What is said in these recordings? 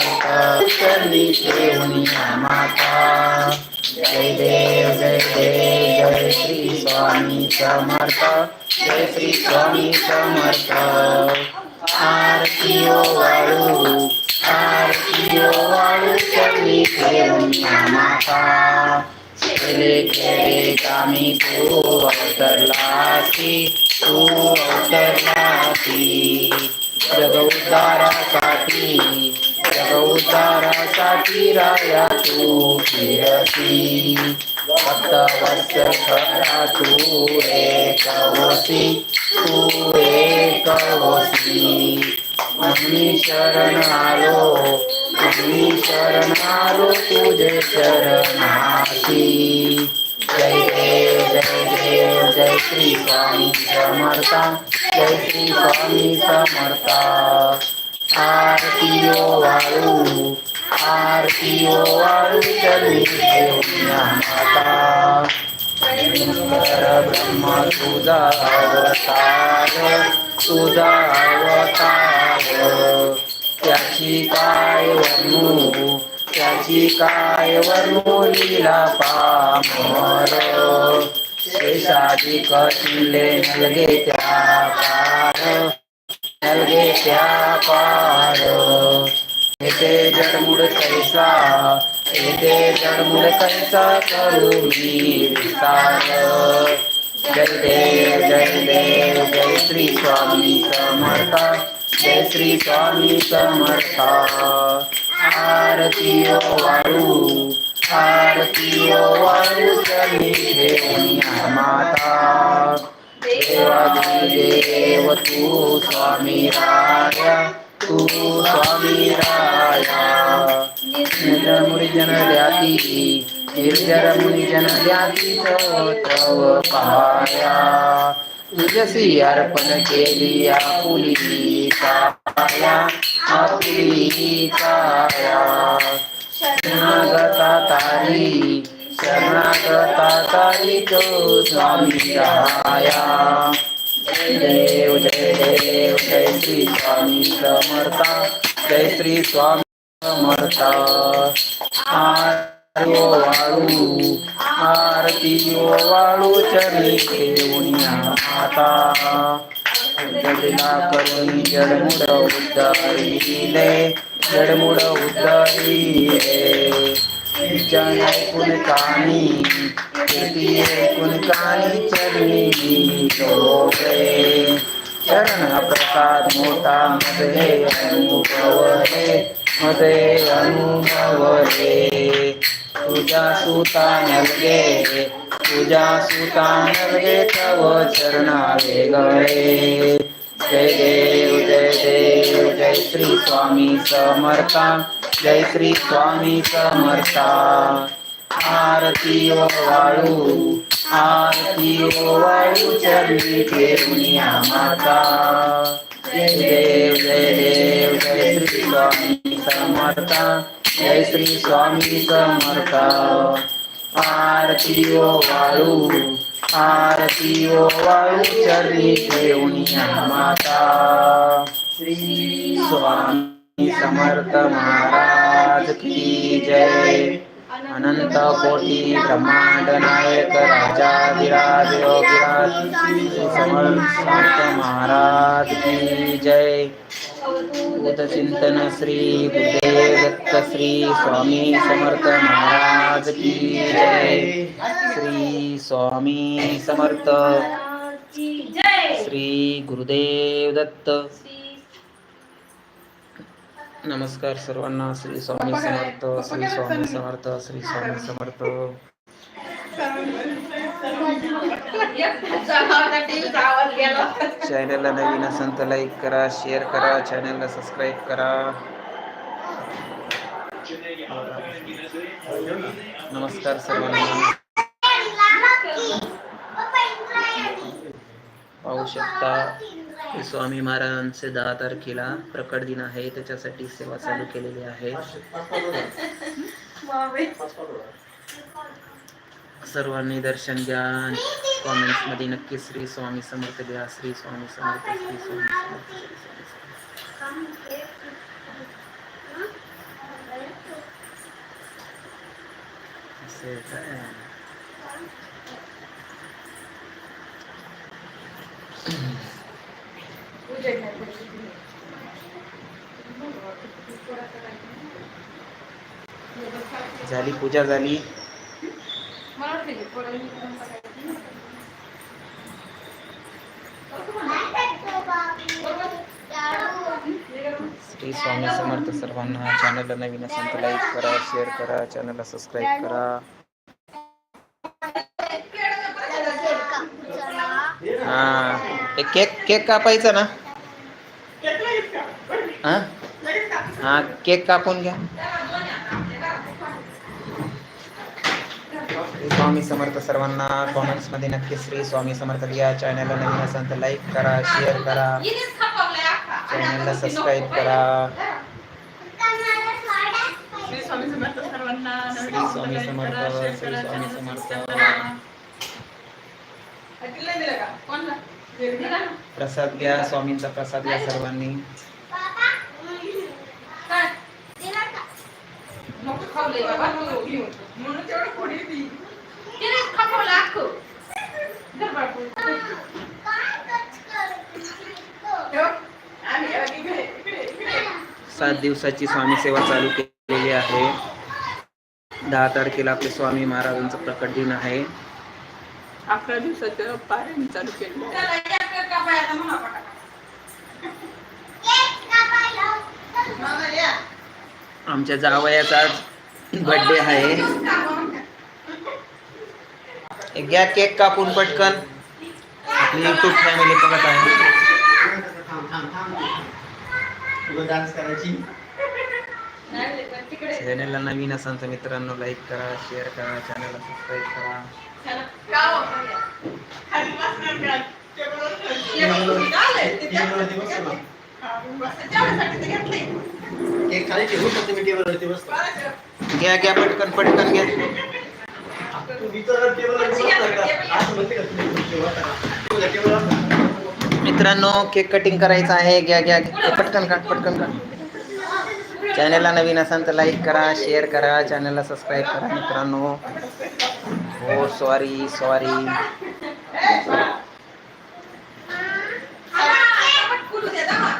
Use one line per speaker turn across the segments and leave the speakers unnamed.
समर्थ चरणी ठेवून माता. जय देव जय देव जय श्री स्वामी समर्थ जय श्री स्वामी समर्थ. आरती ओ वाळू आरती ओ वाळू चरणी ठेवून माता. केले कामी तू अवतरलासी तू अवतरलासी. जग उद्धारासाठी जग उद्धारासाठी राया तू फिरती. भक्त वत्सल खरा तू एक होसी तू एक होसी मी शरण आलो. मी शरण आलो तुझे शरणाशी. जय देव जय देव जय श्री स्वामी समर्था. जय श्री स्वामी समर्था. आरती ओ वाळू आरती ओ वाळू चरणी माता ब्रह्म तुझा अवतार तुझा अवतार त्याची काय वर्णू त्याची काय वर्णू लीला पामर शेषाधिक शिले नलगे त्या पार नलगे पार। येथे जडमुड कैसा येथे जडमुड कैसा करू विस्तार जय देव जय देव, जय श्री स्वामी समर्था, जय श्री स्वामी समर्था। आरती ओ वाळू आरती ओ वाळू चरणी माता। देव तू स्वामी राया तू स्वामी राया. निर्जर मुनी जन द्याती निर्जर मुनी जन द्याती तव पाया. तुझसी अर्पण केली आपुली काया आपुली काया. शरणागता तारी शरणागत तो स्वामी राया जय देव जय देव जय श्री स्वामी समर्था। जय श्री स्वामी समर्था। आरती वाळू आरती ओ वाळू चरणी ठेवून आता जडला करुणी जडमुड उद्धारिले जडमुड उद्धारिले विचार ऐकून कानी कीर्ती ऐकून चरणी डोळे चरण प्रसाद मोठा मध्ये अनुभव रे मध्ये अनुभव रे तुझा सुता नलगे तुझा सुता नलगे तव चरणा वेगळे जय देव जय देव जय श्री स्वामी समर्था जय श्री स्वामी समर्था. आरती वाळू आरती वाळू चरणी ठेवणिया माता. जय देव जय देव जय श्री स्वामी समर्था जय श्री स्वामी समर्था. आरती वाळू आरती वाळू चरणी ठेवणिया माता. श्री स्वामी समर्थ महाराज की जय. अनंत कोटी ब्रह्मांड नायक राजा विराज योगिराज समर्थ महाराज की जय। चिंतन श्री गुरुदेव दत्त श्री स्वामी समर्थ महाराज की जय। श्री स्वामी समर्थ। श्री गुरुदेव दत्त। नमस्कार सर्वांना श्री स्वामी समर्थ श्री स्वामी समर्थ श्री स्वामी समर्थ. चॅनलला नवीन असेल तर लाईक करा शेअर करा चॅनलला सबस्क्राईब करा. नमस्कार सर्वांना. पाहू शकता. स्वामी महाराजांचे दहा तारखेला प्रकट दिन आहे. त्याच्यासाठी सेवा चालू केलेली आहे. सर्वांनी दर्शन घ्या. कॉमेंट्समध्ये नक्की श्री स्वामी समर्थ घ्या. श्री स्वामी समर्थ श्री स्वामी समर्थ श्री स्वामी झाली पूजा झाली. श्री स्वामी समर्थ सर्वांना चॅनलला नवीन असेल तर लाईक करा शेअर करा चॅनलला सबस्क्राईब करा. हा एक केक केक कापायचा ना? हा? हा केक कापून घ्या स्वामी समर्थ सर्वांना कॉमेंट्स मध्ये नक्की श्री स्वामी समर्थ लिहा. चॅनलला नवीन असेल तर लाईक करा शेअर करा. चॅनलला सबस्क्राईब करा.
श्री स्वामी समर्थ
श्री स्वामी समर्थ श्री स्वामी
का?
प्रसाद घ्या स्वामींचा प्रसाद घ्या सर्वांनी.
बाबा. म्हणून तेवढं ती. खपवलं अख्खं. धर.
सात दिवसाची स्वामी सेवा चालू केलेली आहे दहा तारखेला आपले स्वामी महाराजांचं प्रकट दिन आहे
अकरा दिवसाचं पारायण चालू केलं.
आमच्या जावयाचा आज बर्थडे आहे घ्या केक कापून पटकन आपली युट्यूब फॅमिली बघत आहे
डान्स करायची.
चॅनलला नवीन असाल तर मित्रांनो लाईक करा शेअर करा चॅनलला सबस्क्राईब करा.
केक खाली ठेवू शकतो मी टेबलवरती बसतो
घ्या घ्या पटकन पटकन घ्या. मित्रांनो केक कटिंग करायचं आहे. घ्या घ्या पटकन काट पटकन काट चॅनलला नवीन असाल तर लाईक करा शेअर करा. चॅनलला सबस्क्राईब करा मित्रांनो. हो सॉरी सॉरी
पटापट खुलू दे, दामा.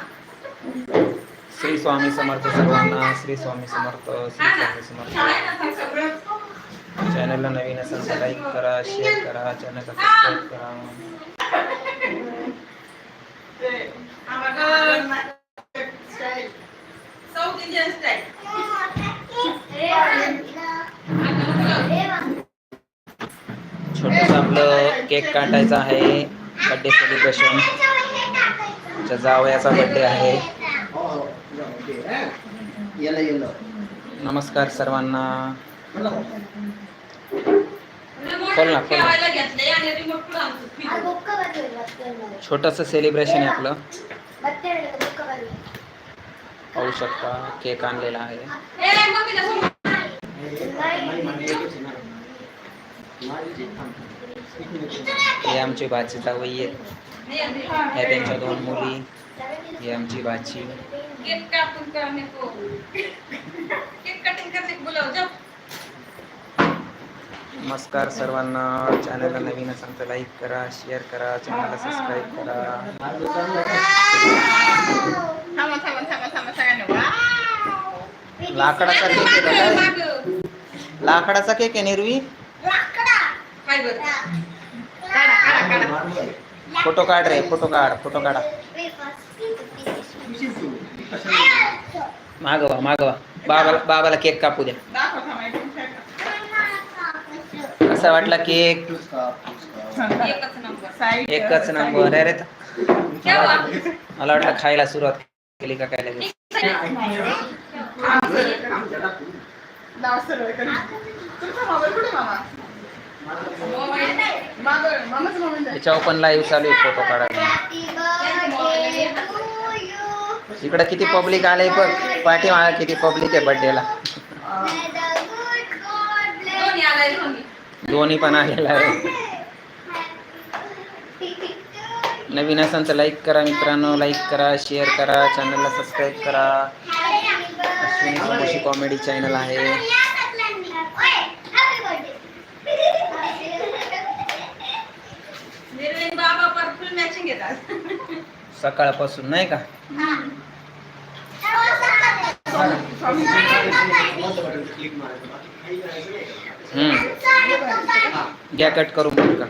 श्री स्वामी समर्थ सर्वांना श्री स्वामी समर्थ श्री स्वामी समर्थ. चॅनलला नवीन असेल तर लाईक करा शेअर करा चॅनलला सबस्क्राईब करा. छोटस आपलं केक काटायचं आहे. बर्थडे सेलिब्रेशन जावयाचा बर्थडे आहे
हो, हो. जाऊ, ओके. हा. येलं येलं
नमस्कार सर्वांना. खोल ना, खोल. छोटस सेलिब्रेशन आहे आपलं. पाहू शकता केक आणलेला आहे.
आहे.
हे आमचे बाची जावई आहेत. ह्या त्यांच्या दोन मुली. ही आमची बाची.
केक करने को केक कटिंग करने को बोलाओ जाओ
नमस्कार सर्वांना चॅनलला नवीन असाल तर लाईक करा शेअर करा चॅनलला सबस्क्राईब करा
माझं चाललं आहे.
थांबा थांबा थांबा थांबा सगळ्यांना वाव.
लाकडाचा केक आहे काय. लाकडाचा केक आहे निर्वी. फोटो काढ रे फोटो काढ फोटो काढा? मागवा मागवा. बाबाला बाबाला केक कापू द्या.
दाखव
कसा वाटला केक
एकच नंबर.
अरे मला वाटलं खायला सुरुवात केली का काय लगेच.
ओपन सरळ
लाईव्ह चालू आहे फोटो काढायला. इकडं किती पब्लिक आले बघ. पाठीमागा किती पब्लिक आहे बर्थडेला
दोन्ही
पण आलेला आहे. नवीन असाल तर लाईक करा मित्रांनो. लाईक करा शेअर करा. चॅनलला सबस्क्राईब करा. अश्विनी समोशी कॉमेडी चॅनल आहे. सकाळपासून नाही का? हम्म. घ्या कट
करू मग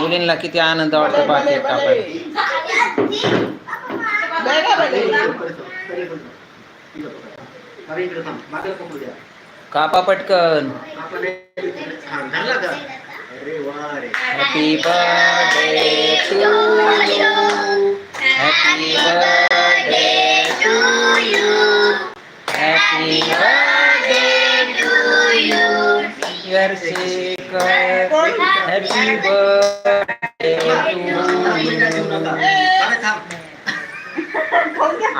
मुलींना किती आनंद वाटतो बाकी कापायला कापा पटकन.
आपण हे- हा, धरला का? अरे वा रे.
Happy birthday to you happy birthday to you happy birthday to you dear Shekhar happy birthday to you
अरे थांब.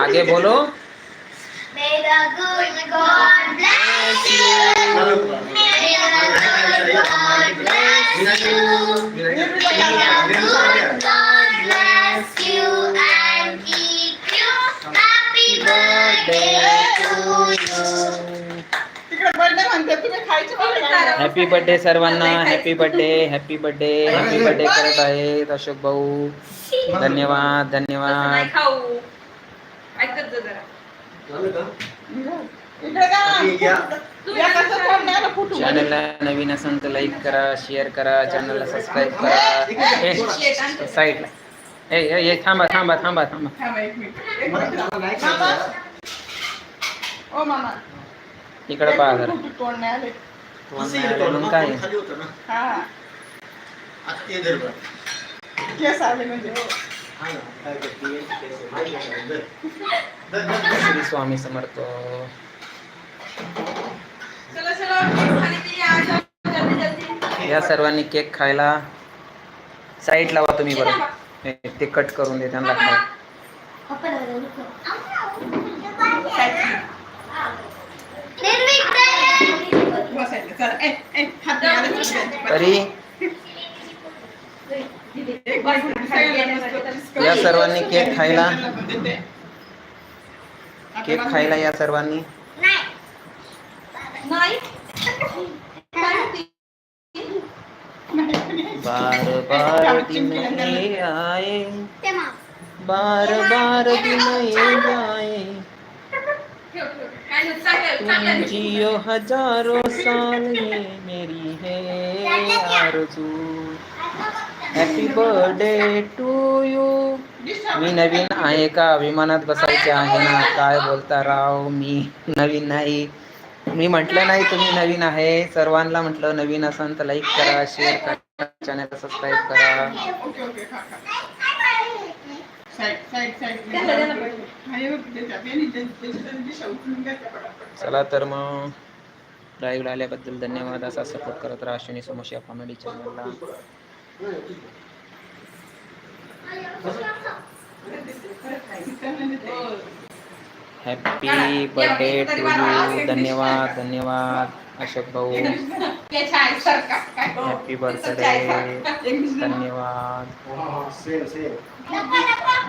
आगे बोलो
May the good God bless happy birthday
सर्वांना happy birthday happy birthday happy birthday करत आहेत अशोक भाऊ. धन्यवाद धन्यवाद. चॅनलला नवीन असेल तर लाईक करा शेअर करा चॅनलला सबस्क्राईब करा. साईडला ए ए थांबा थांबा थांबा थांबा. इकडे पहा जरा. म्हणून काय?
खाली होतं ना.
हा.
आता ते धर बरं.
केस आले म्हणजे. हा
ना,
या
सर्वांनी केक खायला साईड लावा तुम्ही बरं हे, ते कट करून दे त्यांना
तुझे.
तरी. या सर्वांनी केक खायला. केक खायला या सर्वांनी
नाही
बार बार दिन ये आए बार बार दिन ये जाए तुम
चांगलं.
जियो हजारों साल ये मेरी है आरज़ू. हॅपी बर्थडे टू यू मी नवीन आहे का? विमानात बसायचे आहे ना? काय बोलता राव? मी नवीन नाही. मी म्हटलं नाही तुम्ही नवीन आहे. सर्वांना म्हटलं नवीन असाल तर लाईक करा शेअर करा. चॅनल सबस्क्राईब करा।
ओके ओके खा खा साईड साईड साईड खाली बघ, त्याच्यात यांनी जे- त्याची त्याची दिशा उचलून घ्यायच्या पटापट.
चला तर मग। लाईव्ह आल्याबद्दल धन्यवाद असा सपोर्ट करत राहा अश्विनी समोसिया कॉमेडी चॅनलला.
त्यांना देते.
हॅपी बर्थडे टू यू धन्यवाद धन्यवाद. अशोक भाऊ?
Happy birthday.
धन्यवाद
हा, सेम.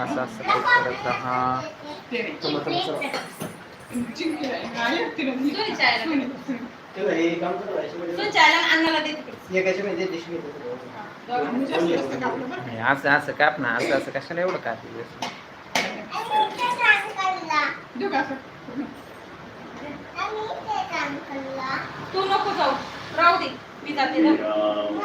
असा सपोर्ट करत राहा.
हा,
हे
असं असं काप ना असं असं कशाला एवढं काप
असं?
तू नको जाऊ. राहू दे. मी जाते ना